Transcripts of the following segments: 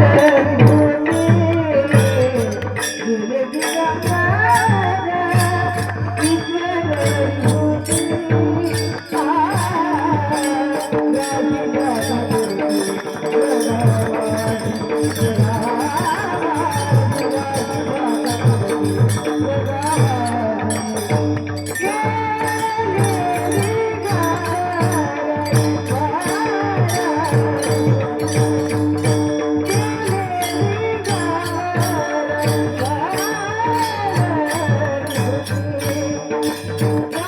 lên Bye.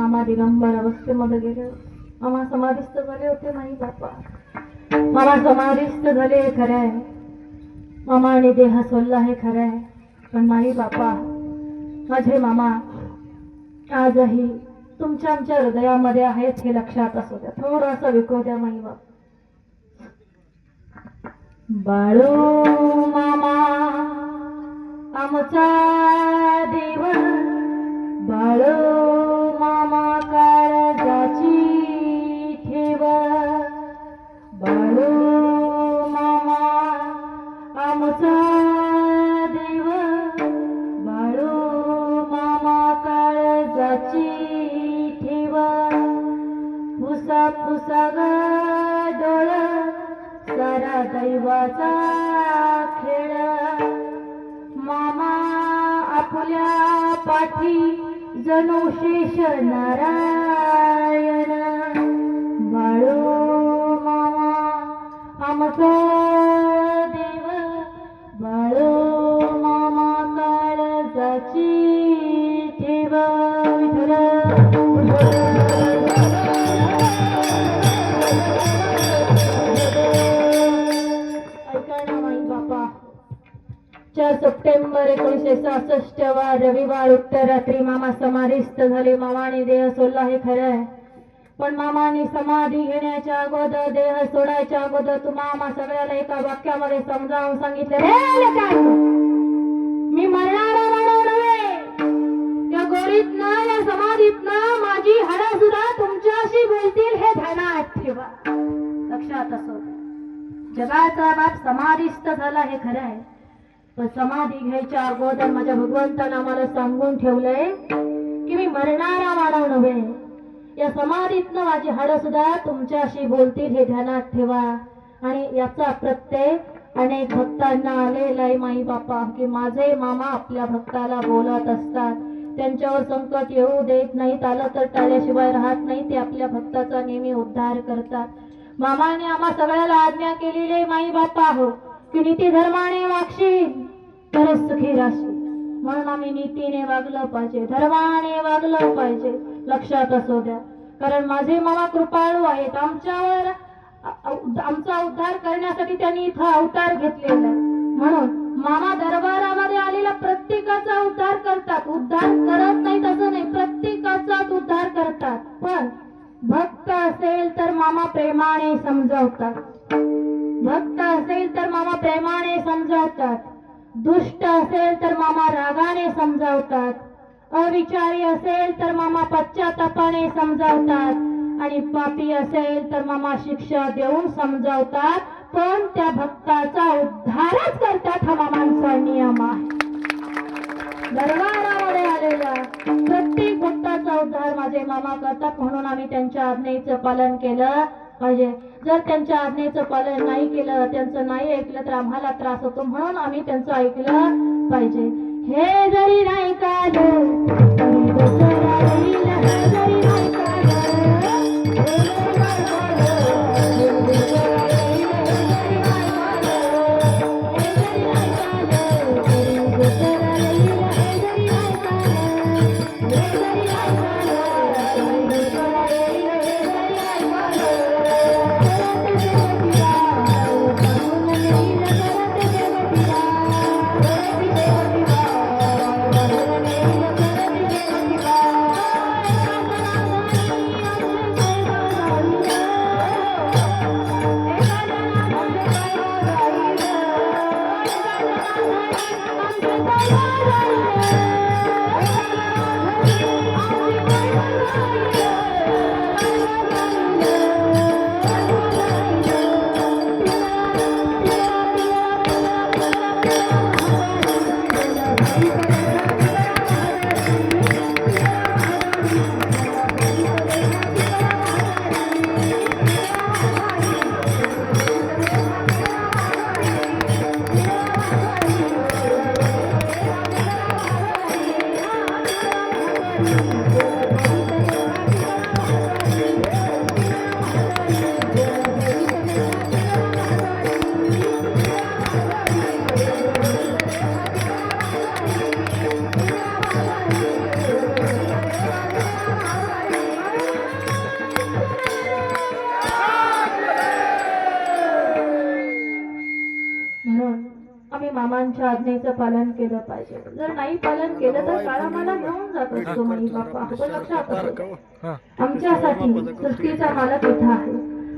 मामा दिगंबर अवस्थेमध्ये गेले. मामा समाधिस्थ झाले होते नाही बापा. मामा समाधिस्थ झाले हे खरं आहे. मामाने देह सोडला हे खरं आहे. पण माई बापा माझे मामा आजही तुमच्या आमच्या हृदयामध्ये आहेत हे लक्षात असू द्या. थोडासा विकू द्या माई बाप. बाळू मामा आमचा देव. बाळू आपल्या पाठी जणू शेष नारायण. बाळो मामा आमचा देव. बाळो मामा काळजाची ठेव ऐका एकोणीसशे सहासष्ट वा रविवार उत्तर रात्री मामा समाधीस्थ झाले. मामाने देह सोडला हे खरं आहे. पण मामाने समाधी घेण्याच्या अगोदर देह सोडायच्या अगोदर तू मामा सगळ्याला एका वाक्यामध्ये समजावून सांगितलं मी मरणारा मानव नव्हे. या गोरीतनं या माझी हाडं सुद्धा तुमच्याशी बोलतील हे ध्यानात ठेवा. लक्षात असो. जगाचा बाप समाधीस्थ झाला हे खरं आहे. पण समाधी घ्यायच्या अगोदर माझ्या भगवंतानं मला सांगून ठेवलंय की मी मरणारा मानव नव्हे या समाधीतनं माझी हाडं सुद्धा तुमच्याशी बोलतील हे ध्यानात ठेवा. आणि याचा प्रत्यय अनेक भक्तांना आलेला आहे माई बापा की माझे मामा आपल्या भक्ताला बोलत असतात. त्यांच्यावर संकट येऊ देत नाहीत आलं तर टाळ्याशिवाय राहत नाही ते आपल्या भक्ताचा नेहमी उद्धार करतात. मामाने आम्हा सगळ्याला आज्ञा केलेली आहे माई बापा हो. की नीती धर्माने वागशील तरच सुखी राहशील म्हणून आम्ही नीतीने वागलं पाहिजे धर्माने वागलं पाहिजे. लक्षात असू द्या. कारण माझे मामा कृपाळू आहेत. आमच्यावर आमचा उद्धार करण्यासाठी त्यांनी इथं अवतार घेतलेला आहे. म्हणून मामा दरबारामध्ये आलेला प्रत्येकाचा उद्धार करतात. उद्धार करत नाही तसं नाही प्रत्येकाचाच उद्धार करतात. पण भक्त असेल तर मामा प्रेमाने समजावतात. भक्त असेल तर मामा प्रेमाने समजावतात. दुष्ट असेल तर मामा रागाने समजावतात. अविचारी असेल तर मामा पश्चातापाने समजावतात. आणि पापी असेल तर मामा शिक्षा देऊन समजावतात. पण त्या भक्ताचा उद्धारच करतात हा मामांचा नियम आहे. दरबारामध्ये आलेला प्रत्येक भक्ताचा उद्धार माझे मामा करतात म्हणून आम्ही त्यांच्या आज्ञेचं पालन केलं. पाहिजे जर त्यांच्या आज्ञेचं पालन नाही केलं त्यांचं नाही ऐकलं तर आम्हाला त्रास होतो म्हणून आम्ही त्यांचं ऐकलं पाहिजे. हे जरी नाही का म्हणून मामांच्या आज्ञेचं पालन केलं पाहिजे. जर नाही पालन केलं तर काळा मला घेऊन जात असतो म्हणे बाप्पा पण लक्षात. आमच्यासाठी सृष्टीचा मालक इथं आहे.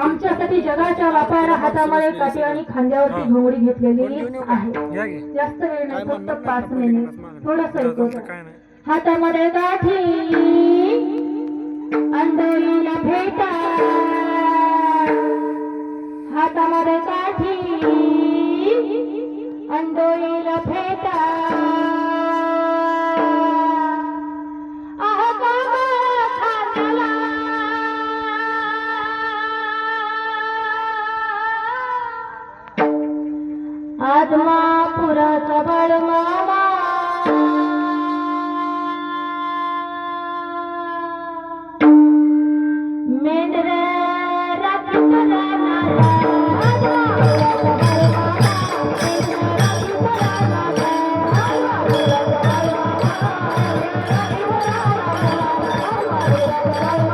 आमच्यासाठी जगाच्या व्यापारा हातामध्ये काठी आणि खांद्यावरती घोंगडी घेतलेली आहे. जास्त वेळ नाही फक्त पाच मिनिट. थोडस ऐकवतो हातामध्ये काठी. अंडोलीला भेटा. हातामध्ये काठी. andolila Thank you.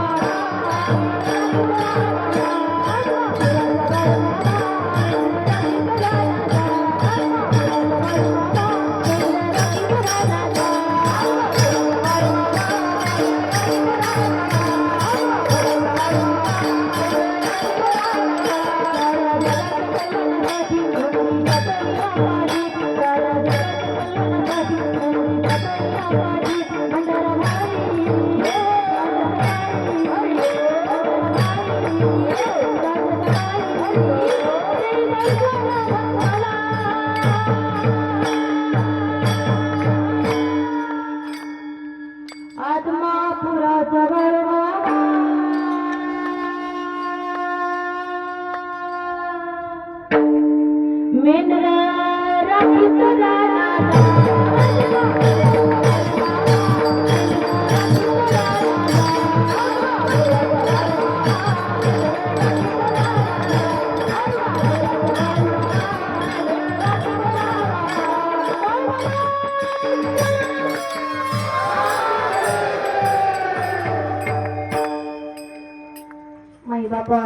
बाबा.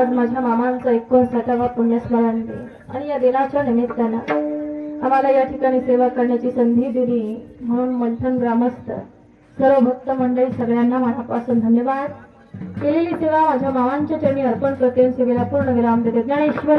आज माझ्या मामांचा एकोणसाठावा पुण्यस्मरण दिन आणि या दिनाच्या निमित्तानं आम्हाला या ठिकाणी सेवा करण्याची संधी दिली म्हणून मंथन ग्रामस्थ सर्व भक्त मंडळी सगळ्यांना मनापासून धन्यवाद. केलेली सेवा माझ्या मामांच्या चरणी अर्पण करते. सेवेला पूर्ण विराम देते. ज्ञानेश्वर